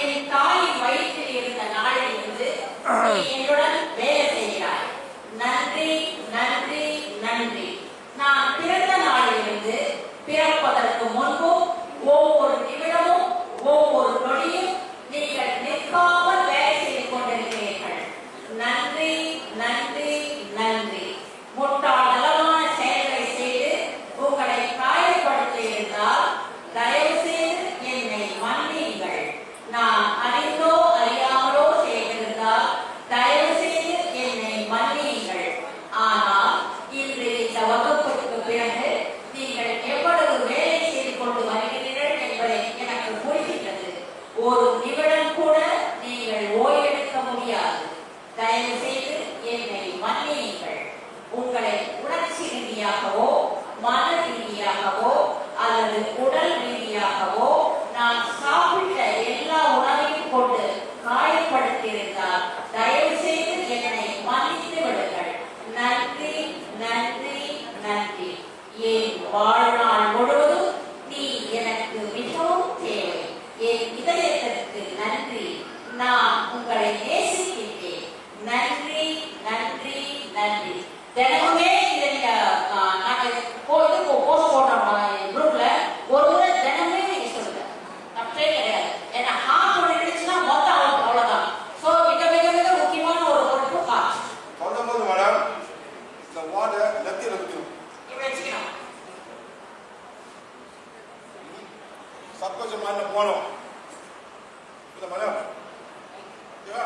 என் தாயின் வயிற்றில் இருந்த நாளிலிருந்து என்னுடன் வேலை செய்கிறாய். நன்றி நன்றி நன்றி. நான் பிறந்த நாளிலிருந்து பிறப்பதற்கு முன்பும் ஒவ்வொரு நிமிடம் நீங்கள் ஓய்வெடுக்க முடியாது. தயவு செய்து என்னை மன்னியுங்கள். உங்களை உணர்ச்சி ரீதியாகவோ மன ரீதியாகவோ அல்லது உடல் ரீதியாகவோ நான் சாப்பிட்ட எல்லா உணவையும் கொண்டு காயப்படுத்தியிருந்தால் தயவு செய்து என்னை மன்னித்து விடுங்கள் நன்றி நன்றி நன்றி. ஏன் வாழ்நாள் சப்கொஷன் மாதிரி போனோம் இல்லை மேடம் ஓகேவா